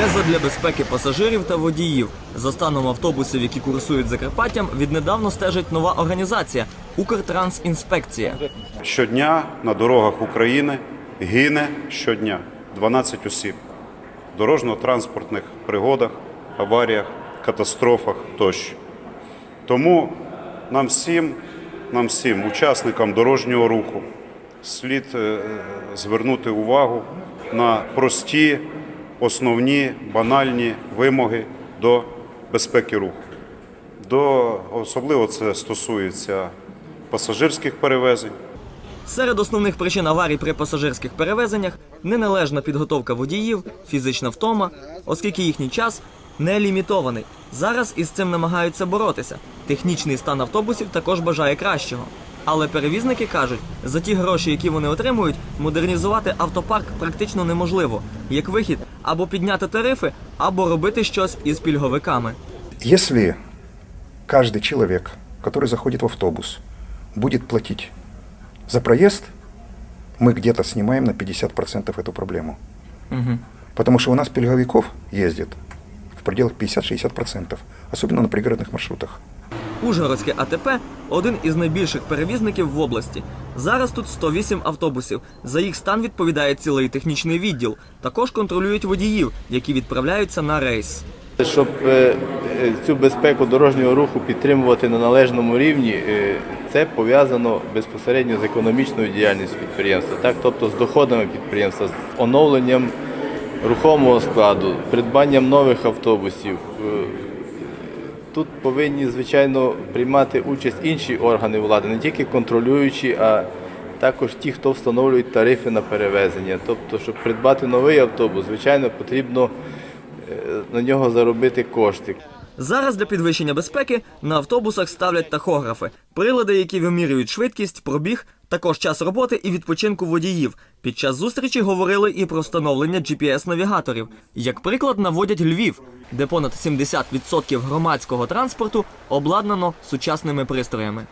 Все задля безпеки пасажирів та водіїв. За станом автобусів, які курсують Закарпаттям, віднедавно стежить нова організація Укртрансінспекція. Щодня на дорогах України гине щодня 12 осіб в дорожньо-транспортних пригодах, аваріях, катастрофах тощо. Тому нам всім, нам всім, учасникам дорожнього руху, слід е, звернути увагу на прості, основні, банальні вимоги до безпеки руху. До, особливо це стосується пасажирських перевезень. Серед основних причин аварій при пасажирських перевезеннях неналежна підготовка водіїв, фізична втома, оскільки їхній час не лімітований. Зараз із цим намагаються боротися. Технічний стан автобусів також бажає кращого. Але перевізники кажуть, за ті гроші, які вони отримують, модернізувати автопарк практично неможливо. Як вихід або підняти тарифи, або робити щось із пільговиками. Если каждый человек, который заходит в автобус, будет платить за проезд, мы где-то снимаем на 50% эту проблему. Потому что у нас пельговиков ездит в пределах 50-60%, особенно на пригородных маршрутах. Ужгородське АТП один із найбільших перевізників в області. Зараз тут 108 автобусів. За їх стан відповідає цілий технічний відділ. Також контролюють водіїв, які відправляються на рейс. Щоб е, е, цю безпеку дорожнього руху підтримувати на належному рівні, е, це пов'язано безпосередньо з економічною діяльністю підприємства, так, тобто з доходами підприємства, з оновленням рухомого складу, придбанням нових автобусів. Тут повинні, звичайно, приймати участь інші органи влади, не тільки контролюючі, а також ті, хто встановлюють тарифи на перевезення. Тобто, щоб придбати новий автобус, звичайно, потрібно е, на нього заробити кошти. Зараз для підвищення безпеки на автобусах ставлять тахографи, прилади, які вимірюють швидкість, пробіг, також час роботи і відпочинку водіїв. Під час зустрічі говорили і про встановлення GPS-навігаторів. Як приклад наводять Львів, де понад 70% громадського транспорту обладнано сучасними пристроями.